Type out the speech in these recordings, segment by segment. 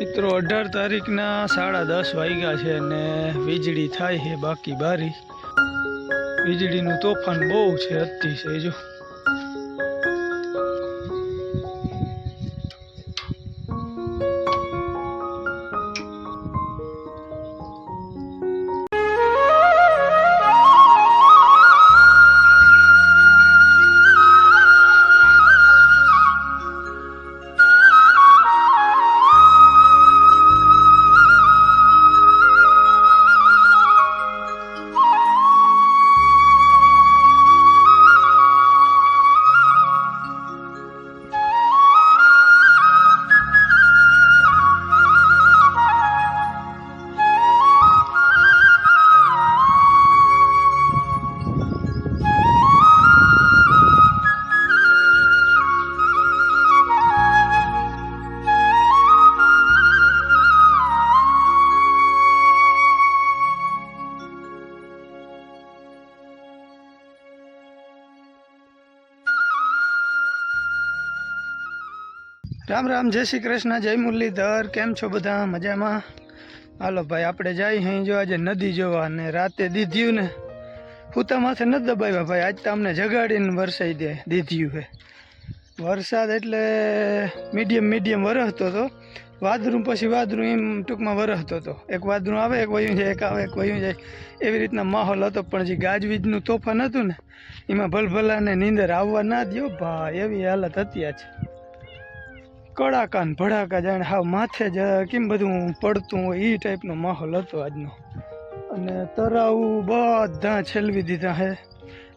મિત્રો, અઢાર તારીખના સાડા દસ વાગ્યા છે અને વીજળી થાય છે બાકી બારી. વીજળીનું તોફાન બહુ છે અતિશય જો. રામ રામ, જય શ્રી કૃષ્ણ, જય મુરલીધર, કેમ છો બધા? મજામાં? હાલો ભાઈ, આપણે જઈ અહીં જો આજે નદી જોવા ને રાતે દીધ્યું ને પૂતા માથે નથી દબાવ્યા ભાઈ, આજ તો અમને જગાડીને વરસાઈ દે, દીધ્યું હે. વરસાદ એટલે મીડિયમ મીડિયમ વરસતો હતો વાદળું પછી વાદળું એમ ટૂંકમાં વરસતો હતો એક વાદળું આવે, એક વયું જાય, એક આવે, એક વયું જાય. એવી રીતના માહોલ હતો, પણ જે ગાજવીજનું તોફાન હતું ને, એમાં ભલભલાને નીંદર આવવા ના દ્યો. ભાઈ, એવી હાલત હતી આજ. કડાકા ને ભડાકા જાણે હા માથે જ કેમ બધું પડતું હોય એ ટાઈપનો માહોલ હતો આજનો. અને તરાવ બધા છેલવી દીધા હે.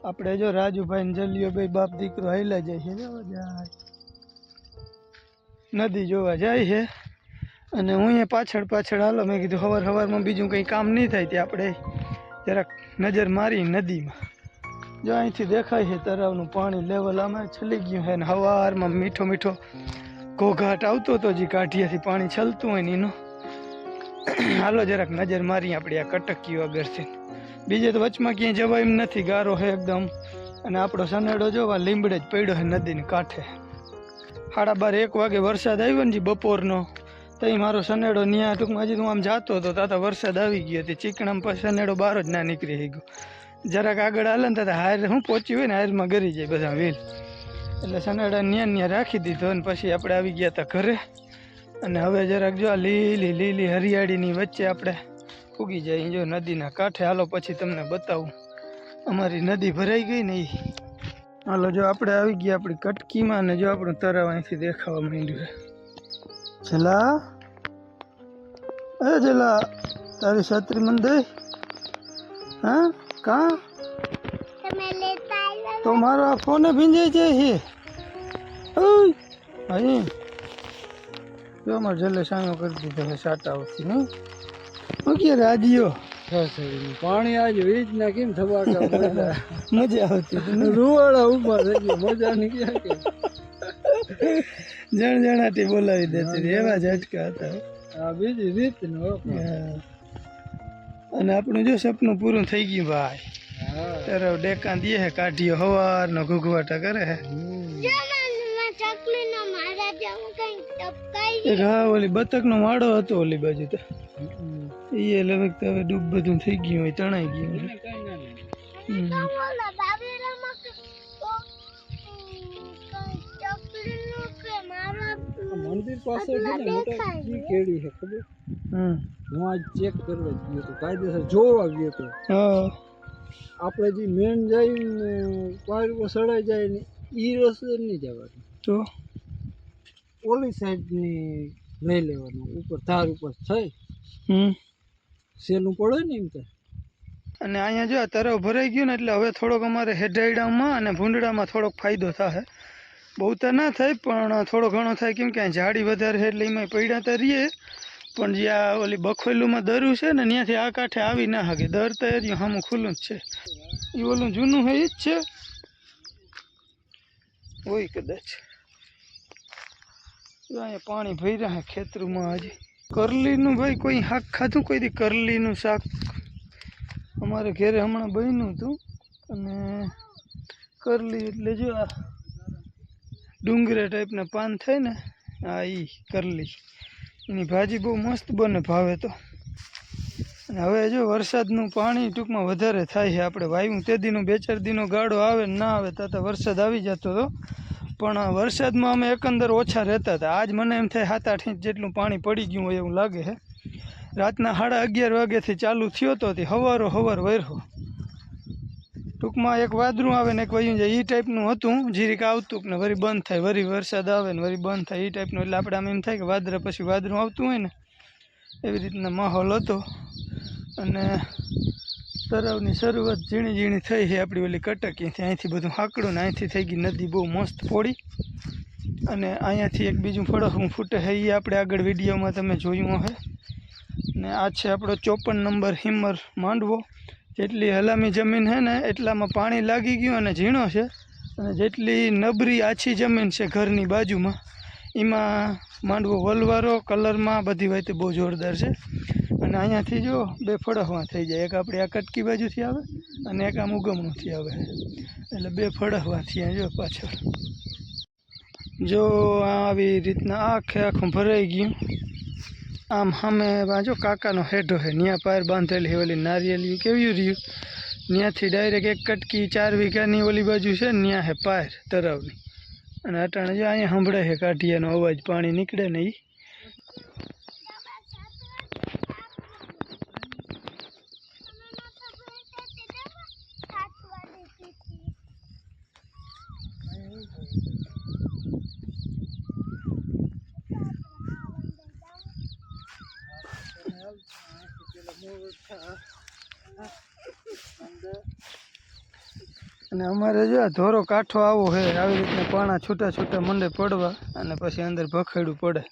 આપણે જો રાજુભાઈ ને જલિયો ભાઈ બાપ દીકરો હાઈલા જાય છે નદી જોવા જાય છે. અને હું અહીંયા પાછળ પાછળ હાલો, મેં કીધું હવાર હવારમાં બીજું કંઈ કામ નહીં થાય તે આપણે જરાક નજર મારી નદીમાં. જો અહીંથી દેખાય છે તરાવનું પાણી લેવલ આમાં છલી ગયું છે ને હવારમાં મીઠો મીઠો ઘોઘાટ આવતો હતો જે કાઠિયાથી પાણી છલતું હોય ને એનો. હાલો જરાક નજર મારી આપણે આ કટકીઓ આગળથી બીજે તો વચમાં ક્યાંય જવાય એમ નથી, ગારો છે એકદમ. અને આપણો સનેડો જોવા લીમડે જ પડ્યો છે નદીને કાંઠે. સાડા બાર એક વાગે વરસાદ આવ્યો ને જે બપોરનો તો એ મારો સનેડો ન્યા ટૂંકમાં હજી હું આમ જાતો હતો, તાતા વરસાદ આવી ગયો તે ચીકણામાં પછી સનેડો બહાર જ ના નીકળી ગયો. જરાક આગળ હાલે ને તાતા હાર હું પહોંચી હોય ને હારમાં ગરી જાય બધા વેલ. એટલે સનાડા ન્યા ન્યા રાખી દીધો અને પછી આપણે આવી ગયા હતા ઘરે. અને હવે જરાક જો આ લીલી લીલી હરિયાળીની વચ્ચે આપણે ઉગી જાય. જો નદીના કાંઠે, હાલો પછી તમને બતાવું. અમારી નદી ભરાઈ ગઈ ને એ હાલો જો આપણે આવી ગયા આપણી કટકીમાં અને જો આપણું તરાવ અહીંથી દેખાવા માંડ્યું છે. છેલ્લા એ છેલ્લા તારી છત્રી દે. હા? કા? તો મારો આ ફોને ભીંજાઈ જાય છે. અહીં. જો અમારે જલ્લે સામે કરી દીધો છે સાટાઓથી નહીં? હું રાજીઓ પાણી આજ વીજ ના કેમ થવા મજા આવતી રૂવાળા ઊભા થઈ ગયો મજા ની કે જણ જણાટી બોલાવી દેતી એવા ઝટકા હતા. આ બીજી રીત નો. અને આપણું જો સપનું પૂરું થઈ ગયું ભાઈ. હા ત્યારે ડેકા દે હે હવાર નો ઘૂઘવાટા કરે હે. એક હા ઓલી બતકનો માળો હતો ઓલી બાજુ તો. એ લગભગ તો હવે ડૂબ બધું થઈ ગયું હોય તણાઈ ગયું. મંદિર પાસે ને કેડી છે? ખબર? હું. આજ ચેક કરવા ગયો તો કાયદેસર જોવા ગયો તો હા. આપણે જે મેન જઈને પાણી ઉપર સડાઈ જાય ને એ રસ્તે નહીં જવાનું તો? ઓલી સાઈડની લઈ લેવાનું ઉપર ધાર ઉપર થઈ. હમ. સેલું પડે ને એમ તો અને અહીંયા જો તરફ ભરાઈ ગયું ને એટલે હવે થોડોક અમારે હેડાયડામાં અને ભૂંડડામાં થોડોક ફાયદો થાય બહુ તો ના થાય પણ થોડો ઘણો થાય કેમ કે ઝાડી વધારે છે એટલે એમાં પડ્યા તો રહીએ. પણ જે આ ઓલી બખોલુમાં દરું છે ને, ત્યાંથી આ કાંઠે આવી ના શકે દર તો એરિયું સામું ખુલ્લું જ છે. એ ઓલું જૂનું હોય એ જ છે? હોય કદાચ. અહીંયા પાણી ભરી રહ્યા ખેતરમાં હજી કરલીનું ભાઈ કોઈ શાક ખાધું? કોઈ દી કરલીનું શાક. અમારે ઘરે હમણાં બન્યું હતું અને કરલી એટલે જો આ ડુંગરા ટાઈપના પાન થાય ને, આ ઈ કરલી. એની ભાજી બહુ મસ્ત બને ભાવે તો. અને હવે જો વરસાદનું પાણી ટૂંકમાં વધારે થાય છે. આપણે વાયુ તે દીનો બે ચાર દીનો ગાળો આવે ના આવે તો વરસાદ આવી જતો હતો પણ વરસાદમાં અમે એકંદર ઓછા રહેતા હતા. આજ મને એમ થાય સાત આઠ ઇંચ જેટલું પાણી પડી ગયું હોય એવું લાગે છે. રાતના સાડા અગિયાર વાગ્યાથી ચાલુ થયો તો તે હવારો હવાર વરહો ટૂંકમાં એક વાદળું આવે ને એક વયું જાય. એ ટાઈપનું હતું. જીરીક આવતું ને વળી બંધ થાય. વળી વરસાદ આવે ને વળી બંધ થાય. એ ટાઈપનું એટલે આપણે આમ એમ થાય કે વાદરા પછી વાદળું આવતું હોય ને, એવી રીતના માહોલ હતો. અને તરાવની શરૂઆત ઝીણી ઝીણી થઈ છે. આપણી ઓલી કટકીથી. અહીંથી બધું હાકડું ને અહીંથી થઈ ગઈ. નદી બહુ મસ્ત પોડી અને અહીંયાથી એક બીજું ફળકું ફૂટે છે. એ આપણે આગળ વિડીયોમાં તમે જોયું હશે. ને આ છે આપણો ચોપન નંબર હિમર માંડવો. જેટલી હલામી જમીન છે ને, એટલામાં પાણી લાગી ગયું અને ઝીણો છે. અને જેટલી નબરી આછી જમીન છે ઘરની બાજુમાં, એમાં માંડવો વલવારો, કલરમાં બધી વાતે બહુ જોરદાર છે. અને અહીંયાથી જો બે ફળહવા થઈ જાય. એક આપણે આ કટકી બાજુથી આવે અને એક આમ ઉગમણુંથી આવે. એટલે બે ફળહવા થયા જો પાછળ. જો આવી રીતના આખે આખું ભરાઈ ગયું. આમ સામે બાજુ કાકાનો હેઠો છે, ન્યા પાર બાંધેલી ઓલી નારિયેલી, કેવી રહ્યું? ત્યાંથી ડાયરેક્ટ એક કટકી ચાર વીઘાની ઓલી બાજુ છે ત્યાં હે પાર તરાવની. અને અટાણે જો અહીંયા સંભળાય છે કાઢીયાનો અવાજ, પાણી નીકળે ને એ અને અમારે જો ધોરો કાંઠો આવો છે, આવી રીતના પાણા છૂટા છૂટા મંડે પડવા અને પછી અંદર ભખેડું પડે.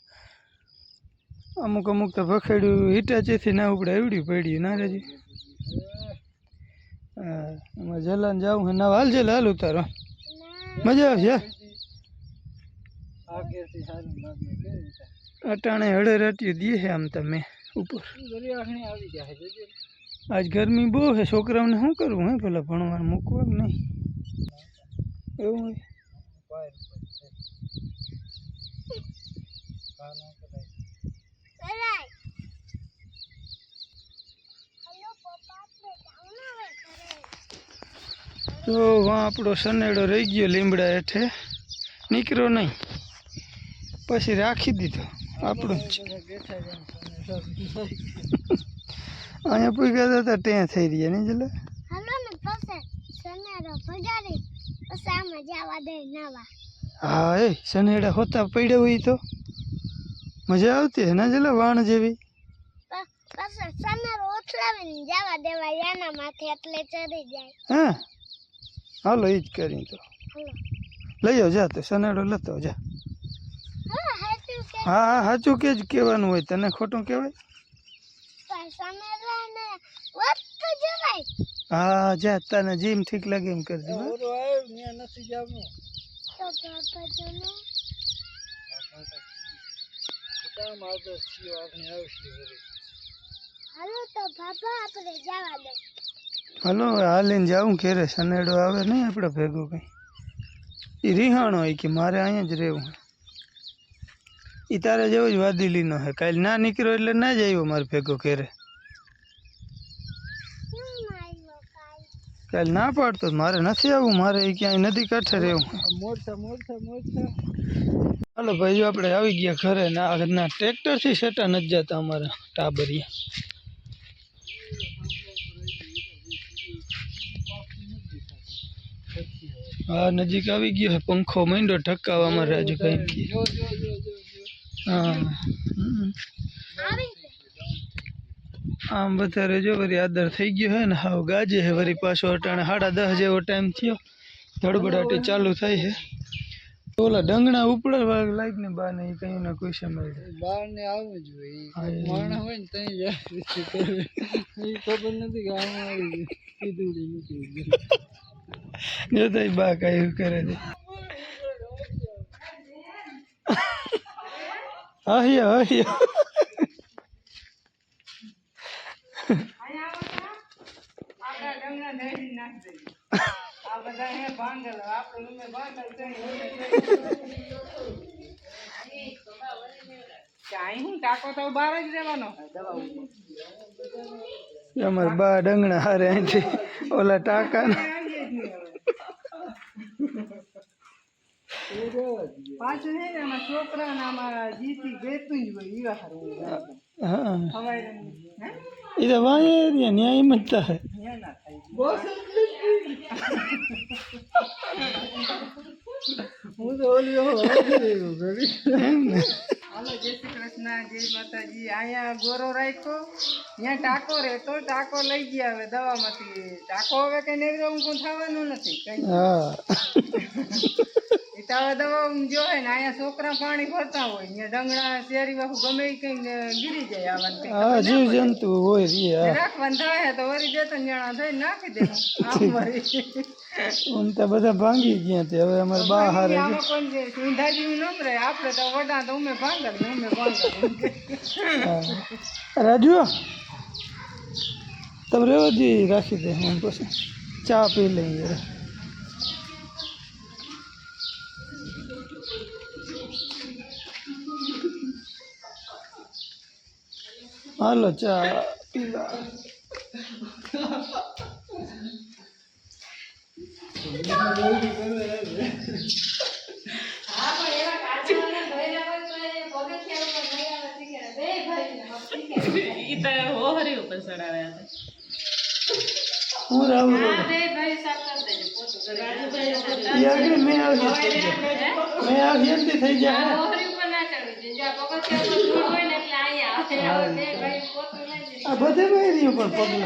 અમુક અમુક તો ભખેડ્યું હિટાચીથી ના ઉપડે, એવડી પડ્યું ના રેજી? હા એમાં જલાને જાવું છે. ના, હાલ જલ હાલ ઉતારો. મજા આવશે અટાણે હળે રટ્યું દે આમ તમે. ઉપર. આજ ગરમી બહુ છે છોકરાઓને શું કરવું હે પેલા ભણવા મૂકવા નહીં. એવું તો વાં આપણો સનેડો રહી ગયો લીમડા હેઠે. નીકળ્યો નહીં. પછી રાખી દીધો. આપણું જ છે બેઠા ગયા તો ત્યાં થઈ રહ્યા નહીં જલે હાલો ને પછી સનેરો ભગાડી પછી આમાં જવા દે નાવા. હા એ સનેડા હોતા પડ્યા હોય તો. મજા આવતી હે ના જલે વાણ જેવી? પ- પછી સનેરો ઉથલાવીને જવા દેવા એના માથે એટલે ચડી જાય. હા હાલો એ જ કરી તો. લઈ આવ જા તો સનેડો લેતો જા. હા હા હા સાચું કે જ કહેવાનું હોય. તને ખોટું કહેવાય? હા જા તને જેમ ઠીક લાગે એમ કરજો હાલો હાલીને જાઉં ઘેરે. સનેડો આવે નહીં આપણે ભેગું કંઈ. એ રિહાણો હોય કે મારે અહીંયા જ રહેવું. એ તારે જેવો જ વાદીલીનો હે. કાલ ના નીકળ્યો એટલે ના જ આવ્યો મારે ભેગો ઘેરે. કાલ ના પાડતો મારે નથી આવવું મારે એ ક્યાંય નદી કાંઠે રહેવું. હાલો ભાઈ આપણે આવી ગયા ઘરે ને ટ્રેક્ટરથી સેટા નથી જતા અમારા ટાબરિયા. હા નજીક આવી ગયો પંખો માંડ્યો ઠકાવવા અમારે રાજુ આમ વધારે જો વરી આદર થઈ ગયો હે ને હાવ ગાજે હે વળી પાછો અટાણે સાડા દસ જેવો ટાઈમ થયો. ધડબડાટી ચાલુ થાય છે ઓલા ડંગણા ઉપડવા લાગ ને બા ને કઈ ના કોઈ સમય બહાર ને આવવું જોઈએ એ- હોય ને ત્યાં જાય ખબર નથી કે આમ આવી કીધું નીકળી જો બા કઈ કરે છે. હહિયા હહિયા અહીં હું તો બહાર જ રહેવાનો અમારે બા ડંગણા હારે અહીંથી ઓલા ટાકા પાછું છે ને આમાં છોકરા ને આમાં જીતી બેતું જ હોય ઈવા હારું હા ખવાય હે એ તો વાંહે એરિયા ન્યાય એમ જ થાય ન્યા ના થાય હું તો ઓલી એમ ને હાલો જય શ્રી કૃષ્ણ જય માતાજી અહીંયા ગોરો રાખ્યો ત્યાં ટાકો રહેતો ટાકો લઈ ગયા હવે દવામાંથી ટાકો હવે કઈ નેગરો ઊંઘું થવાનું નથી કઈ હા એ દવા જો હે ને અહીંયા છોકરા પાણી ભરતા હોય અહીંયા ડંગણા શેરી બાપુ ગમે કઈ ગીરી જાય આવવાનું હા જીવ જંતુ હોય રી હા. રાખવાનું થાય તો વરી બે ત્રણ જણા થઈ નાખી દે આમ તો બધા ભાંગી ગયા તે હવે અમારે બા હારે આમાં કોણ જે ઊંધા જીવ ન રહે આપણે તો વડા તો ઉમે ભાંગર ને ઉમે ભાંગર. રાજુ તમે દે રાખી દે હું પછી ચા પી લઈએ. હાલો ચા પીવા હું રાહુલ ઈ આગળ મેં આવી થઈ જાય. આ બધે રહ્યું પણ પગલું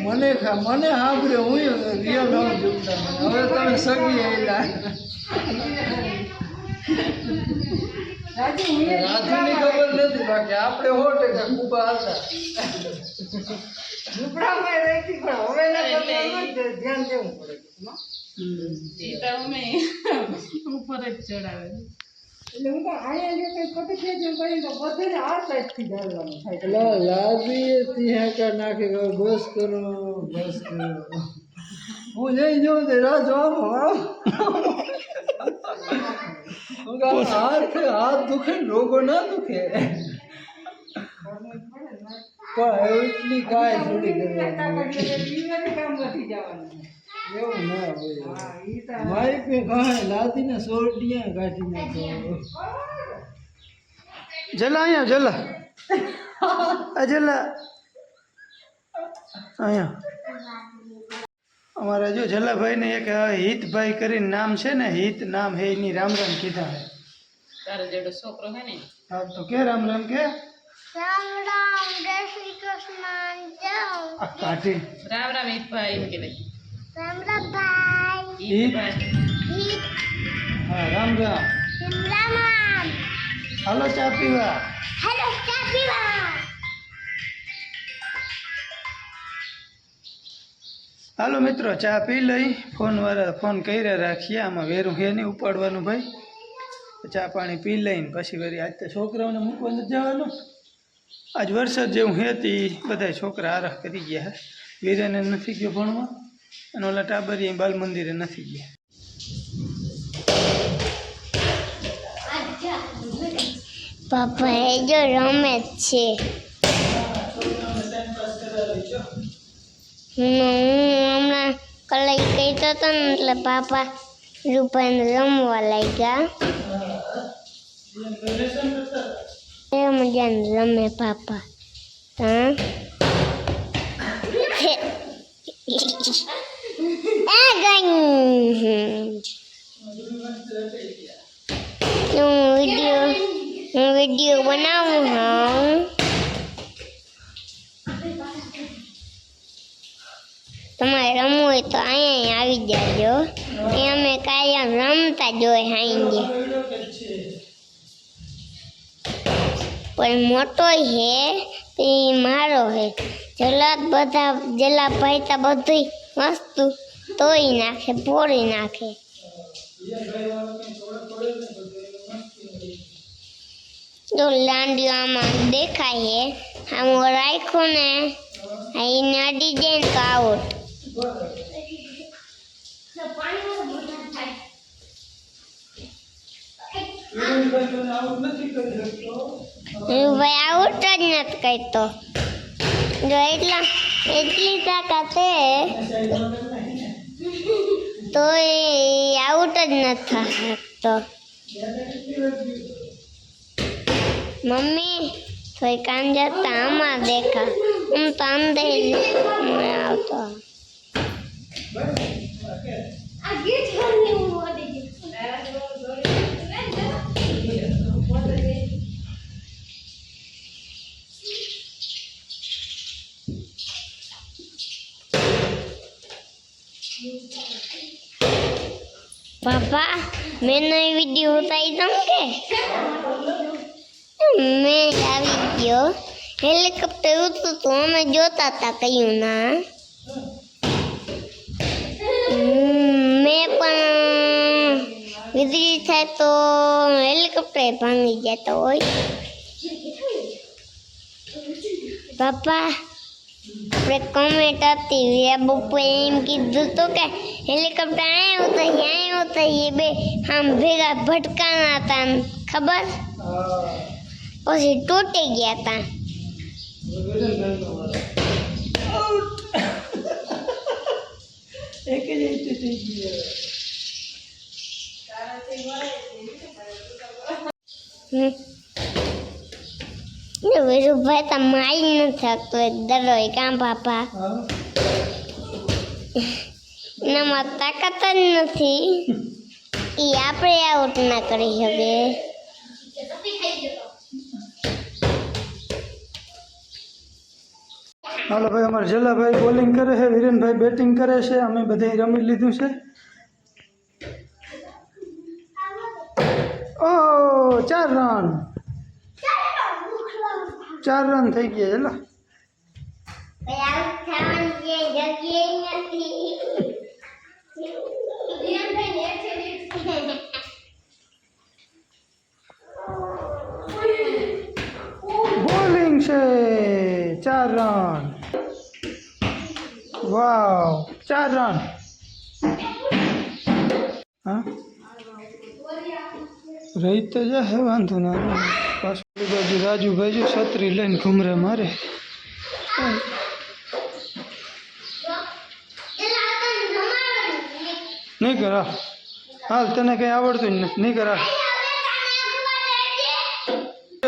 મને મને સાંભળે હું રિયો નવો જોતા હવે તમે સગી આવેલા રાજુની ખબર નથી બાકી આપણે સો ટકા કુબા હતા. ઝૂંપડામાં રહેતી પણ હવે જ ધ્યાન દેવું પડે. એટલે હું તો અહીંયા જે કંઈ છે તો બધાને આ સાઈડથી ડાલવાનું થાય. પેલા લાદી ત્યાં નાખી ગયો બસ કરો બસ કરો. હું જઈ જોઉં તે રાહ હું કહું, હાથ હાથ દુખે ને રોગો ના દુખે પણ એટલી કાંઈ થોડી કરવાની એવું ના હોય મારી પે કાંઈ લાદીને સોરડિયા કાઢી નાખો જલા અહીંયા જલા આ જલા અહીંયા અમારા જો જલાભાઈ ને એક હિતભાઈ કરીને નામ છે ને હિત નામ હે એની રામ રામ કીધા હે. તારો જેડો છોકરો હે ને હા તો કે રામ રામ કે? રામ રામ જય શ્રી કૃષ્ણ જય આ કાઢી. રામ રામ હિતભાઈ એમ કીધે રામ રામ ભાઈ. હિત. હા રામ રામ. રામ રામ. હાલો ચા પીવા. હેલો ચા પીવા. હાલો મિત્રો, ચા પી લઈ. ફોન વાળા ફોન કર્યા રાખીએ. આમાં વેરું હે નહીં ઉપાડવાનું ભાઈ. ચા પાણી પી લઈને પછી વળી આજ તો છોકરાઓને મૂકવા નથી જવાનું. આજ વરસાદ જેવું હેતી બધા છોકરા આરાહ કરી ગયા વીરેને નથી ગયો ભણવા અને ઓલા ટાબરી બાલ મંદિરે નથી ગયા. પાપા, એ જો રમે છે. હું હમણાં કલાઈ કહેતો હતો ને એટલે પાપા રૂપાને રમવા લાગ્યા. એ મજાને રમે પાપા હા? હું વીડિયો હું વીડિયો બનાવું, હા? તમારે રમવું હોય તો અહીંયા આવી જાજો. એ અમે કાયમ રમતા જ હોય હાઈંગે પણ મોટો હે તે મારો હે જલાદ બધા જલા ભાઈતા બધું વસ્તુ તોય નાખે પોરી નાખે. જો લાંડીઓ આમાં દેખાય હે આમ રાખ્યું ને એને અડી જાય ને તો આઉટ ભાઈ આઉટ જ નથી કહેતો. જો એટલા એટલી તાકાત તો એ આઉટ જ નથી શકતો મમ્મી થોડી કામ જતા આમાં દેખા. હું તો અંદર જ આવતો. પાપા મેં નવી વીડિયો ઉતારી તમ કે? મેં આવી ગયો હેલિકોપ્ટર ઉતરું તો અમે જોતા હતા કયું ના. મેં પણ વીજળી થાય તો હેલિકોપ્ટર ભાંગી જતો હોય. પાપા આપણે કોમેન્ટ હતી. બપોરે એમ કીધું તો કે હેલિકોપ્ટર આવ્યું તો આવ્યું તો એ બે આમ ભેગા ભટકાના હતા ને ખબર પછી તૂટી ગયા હતા એક જ રીતે થઈ ગયું હમ. ને વીરુભાઈ તો મારી નથી શકતો એક દરોય કામ પાપા હા એનામાં તાકાત જ નથી. એ આપણે આઉટ ના કરી શકીએ હાલો ભાઈ અમારે જલાભાઈ બોલિંગ કરે છે વિરેનભાઈ બેટિંગ કરે છે અમે બધે રમી લીધું છે. ઓ ચાર રન ચાર રન થઈ ગયા ચલો છે ચાર રન વાવ ચાર રન હા રહી તો જાય વાંધો ના પાછું પેલી બાજુ રાજુભાઈ જો છત્રી લઈને ઘુમરે મારે નહીં કરા હાલ તને કંઈ આવડતું જ નથી નહીં કરા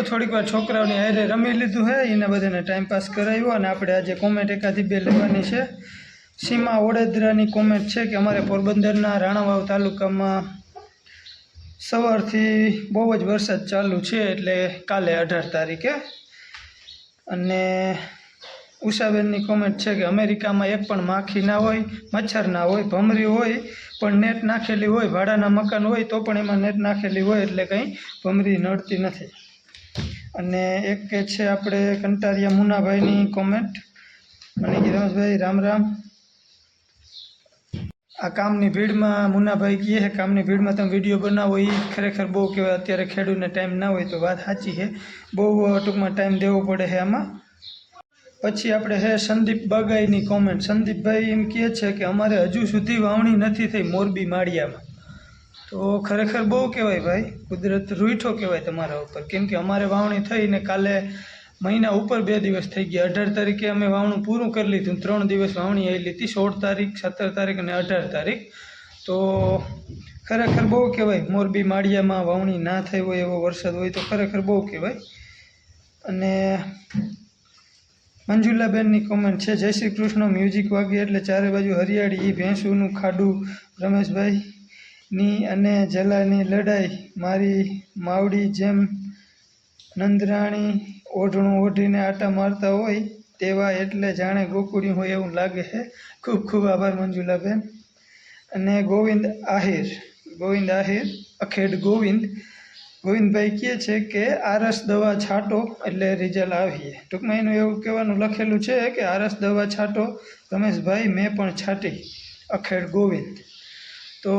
થોડીક વાર છોકરાઓની હારે રમી લીધું હે, એને બધાને ટાઈમ પાસ કરાવ્યો અને આપણે આજે કોમેન્ટ એકાદી બે લેવાની છે. સીમા વડોદરાની કોમેન્ટ છે કે અમારે પોરબંદરના રાણાવાવ તાલુકામાં સવારથી બહુ જ વરસાદ ચાલુ છે એટલે કાલે અઢાર તારીખે. અને ઉષાબેનની કોમેન્ટ છે કે અમેરિકામાં એક પણ માખી ના હોય, મચ્છર ના હોય, ભમરી હોય, પણ નેટ નાખેલી હોય, ભાડાના મકાન હોય તો પણ એમાં નેટ નાખેલી હોય એટલે કંઈ ભમરી નડતી નથી. અને એક કે છે આપણે કંટારિયા મુનાભાઈની કોમેન્ટ મને કે રમેશભાઈ, રામ રામ. આ કામની ભીડમાં મુનાભાઈ કહે કામની ભીડમાં તમે વીડિયો બનાવો એ ખરેખર બહુ કહેવાય, અત્યારે ખેડૂતને ટાઈમ ના હોય તો વાત સાચી છે. બહુ ટૂંકમાં ટાઈમ દેવો પડે છે આમાં. પછી આપણે હે સંદીપ બાગાઈની કોમેન્ટ સંદીપભાઈ એમ કહે છે કે, અમારે હજુ સુધી વાવણી નથી થઈ મોરબી માળિયામાં. તો ખરેખર બહુ કહેવાય ભાઈ. કુદરત રૂઠો કહેવાય તમારા ઉપર. કેમ કે અમારે વાવણી થઈને કાલે મહિના ઉપર બે દિવસ થઈ ગયા. અઢાર તારીખે અમે વાવણું પૂરું કરી લીધું. ત્રણ દિવસ વાવણી આવી લીધી સોળ તારીખ, સત્તર તારીખ અને અઢાર તારીખ. તો ખરેખર બહુ કહેવાય. મોરબી, માળિયામાં વાવણી ના થઈ હોય એવો વરસાદ હોય તો ખરેખર બહુ કહેવાય. અને મંજુલાબેનની કોમેન્ટ છે, જય શ્રી કૃષ્ણ, મ્યુઝિક વાગે એટલે ચારે બાજુ હરિયાળી ભેંસુનું ખાડું. રમેશભાઈ ની અને જલાની લડાઈ, મારી માવડી જેમ નંદરાણી ઓઢણું ઓઢીને આટા મારતા હોય તેવા એટલે જાણે ગોકુળી હોય એવું લાગે છે. ખૂબ ખૂબ આભાર મંજુલાબેન. અને ગોવિંદ આહિર ગોવિંદ આહિર, અખેડ ગોવિંદ. ગોવિંદભાઈ કહે છે કે આરસ દવા છાંટો એટલે રિઝલ્ટ આવીએ. ટૂંકમાં એનું એવું કહેવાનું લખેલું છે કે આરસ દવા છાંટો, રમેશભાઈ મેં પણ છાંટી. અખેડ ગોવિંદ. તો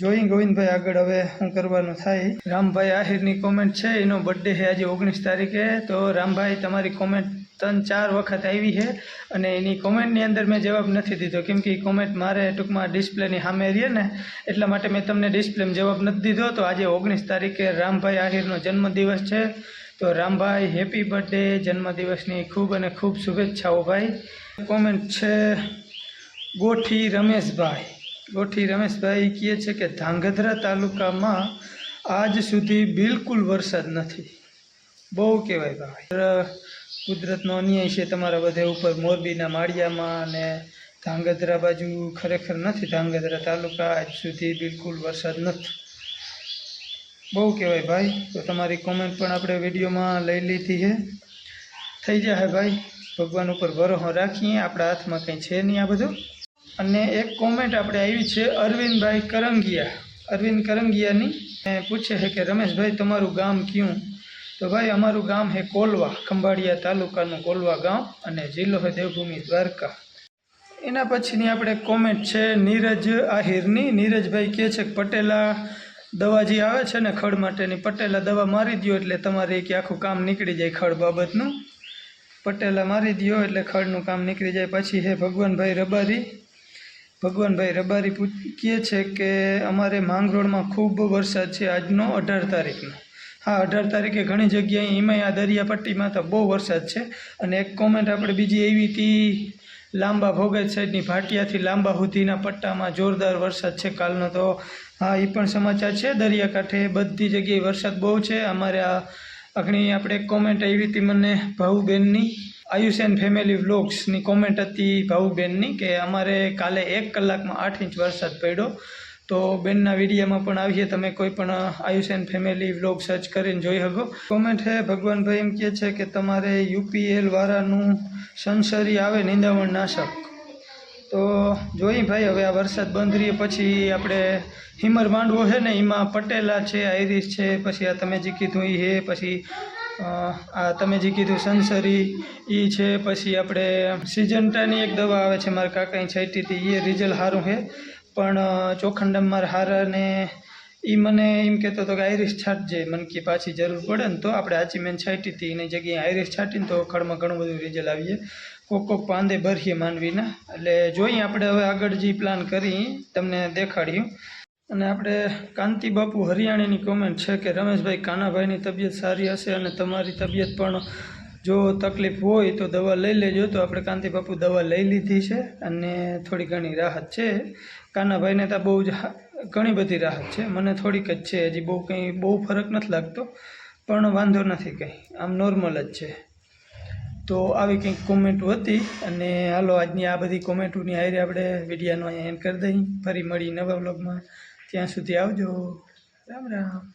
જોઈ ગોવિંદભાઈ આગળ હવે શું કરવાનું થાય. રામભાઈ આહિરની કોમેન્ટ છે, એનો બર્થડે છે આજે ઓગણીસ તારીખે. તો રામભાઈ, તમારી કોમેન્ટ ત્રણ ચાર વખત આવી છે અને એની કોમેન્ટની અંદર મેં જવાબ નથી દીધો. કેમ કે કોમેન્ટ મારે ટૂંકમાં ડિસ્પ્લેની સામે રહીએ ને, એટલા માટે મેં તમને ડિસ્પ્લેમાં જવાબ નથી દીધો. તો આજે ઓગણીસ તારીખે રામભાઈ આહિરનો જન્મદિવસ છે. તો રામભાઈ હેપી બર્થડે જન્મદિવસની ખૂબ અને ખૂબ શુભેચ્છાઓ ભાઈ. કોમેન્ટ છે, ગોઠી રમેશભાઈ. ગોઠી રમેશભાઈ કહે છે કે ધાંગધ્રા તાલુકામાં આજ સુધી બિલકુલ વરસાદ નથી. બહુ કહેવાય ભાઈ. કુદરતનો અન્યાય છે તમારા બધે ઉપર મોરબીના માળિયામાં અને ધાંગધ્રા બાજુ ખરેખર નથી. ધાંગધ્રા તાલુકા આજ સુધી બિલકુલ વરસાદ નથી. બહુ કહેવાય ભાઈ. તો તમારી કોમેન્ટ પણ આપણે વિડીયોમાં લઈ લીધી છે. થઈ જાય ભાઈ. ભગવાન ઉપર ભરોસો રાખીએ. આપણા હાથમાં કંઈ છે નહીં આ બધું. અને એક કોમેન્ટ આપણે આવી છે, અરવિંદભાઈ કરંગિયા. અરવિંદ કરંગિયાની પૂછે છે કે, રમેશભાઈ, તમારું ગામ કયું? તો ભાઈ, અમારું ગામ છે કોલવા, ખંભાળિયા તાલુકાનું કોલવા ગામ અને જિલ્લો છે દેવભૂમિ દ્વારકા. એના પછીની આપણે કોમેન્ટ છે, નીરજ આહિરની. નીરજભાઈ કહે છે કે, પટેલા દવા જે આવે છે ને ખડ માટેની. પટેલા દવા મારી દો એટલે તમારે કે આખું કામ નીકળી જાય ખડ બાબતનું. પટેલા મારી દો એટલે ખડનું કામ નીકળી જાય. પછી હે ભગવાનભાઈ રબારી ભગવાનભાઈ રબારી પૂછ છે કે અમારે માંગરોળમાં ખૂબ વરસાદ છે આજનો અઢાર તારીખનો. હા, અઢાર તારીખે ઘણી જગ્યાએ એમાંય આ દરિયાપટ્ટીમાં તો બહુ વરસાદ છે અને એક કોમેન્ટ આપણે બીજી એવી હતી લાંબા ભોગજ સાઈડની ભાટિયાથી લાંબા સુધીના પટ્ટામાં જોરદાર વરસાદ છે કાલનો તો. હા એ પણ સમાચાર છે. દરિયાકાંઠે બધી જગ્યાએ વરસાદ બહુ છે. અમારે આ અઘણી આપણે કોમેન્ટ આવી હતી મને ભાઉબેનની. આયુષેન ફેમિલી વ્લોગ્સની કોમેન્ટ હતી ભાઉબેનની કે અમારે કાલે એક કલાકમાં આઠ ઇંચ વરસાદ પડ્યો. તો બેનના વિડીયામાં પણ આવીએ, તમે કોઈ પણ આયુષેન ફેમિલી વ્લોગ સર્ચ કરીને જોઈ શકો. કોમેન્ટ હે ભગવાનભાઈ એમ કહે છે કે તમારે યુપીએલ વાળાનું સંસરી આવે, નિંદામણ નાશક તો જોઈ ભાઈ, હવે આ વરસાદ બંધ રહીએ, પછી આપણે હિમર માંડવો છે ને, એમાં પટેલા છે, આઈરિસ છે, પછી આ તમે જે કીધું એ છે, પછી આ તમે જે કીધું સંસરી એ છે, પછી આપણે સિજન્ટાની એક દવા આવે છે, મારા કાકાની છાંટી એ રિઝલ્ટ સારું છે, પણ ચોખંડમ મારા હારાને એ મને એમ કહેતો હતો કે આઈરિશ છાંટજે મને કે પાછી જરૂર પડે ને તો આપણે આચી મેન છાંટી હતી એની જગ્યાએ આઈરિશ છાંટીને તો ખડમાં ઘણું બધું રિઝલ્ટ આવીએ. કોક કોક પાંદે ભરીએ માનવીના. એટલે જોઈએ આપણે હવે આગળ જે પ્લાન કરી, તમને દેખાડ્યું. અને આપણે કાંતિ બાપુ હરિયાણીની કોમેન્ટ છે કે રમેશભાઈ કાનાભાઈની તબિયત સારી હશે અને તમારી તબિયત પણ જો તકલીફ હોય તો દવા લઈ લેજો. તો આપણે કાંતિ બાપુ દવા લઈ લીધી છે અને થોડી ઘણી રાહત છે. કાનાભાઈને તો બહુ જ ઘણી બધી રાહત છે. મને થોડીક જ છે હજી. બહુ કંઈ, બહુ ફરક નથી લાગતો, પણ વાંધો નથી કંઈ. આમ નોર્મલ જ છે. તો આવી કંઈક કોમેન્ટો હતી અને હાલો આજની આ બધી કોમેન્ટોની હારે આપણે વિડીયાનો અહીંયા એન્ડ કરી દઈ ફરી મળી નવા વ્લોગમાં ત્યાં સુધી આવજો. રામ રામ.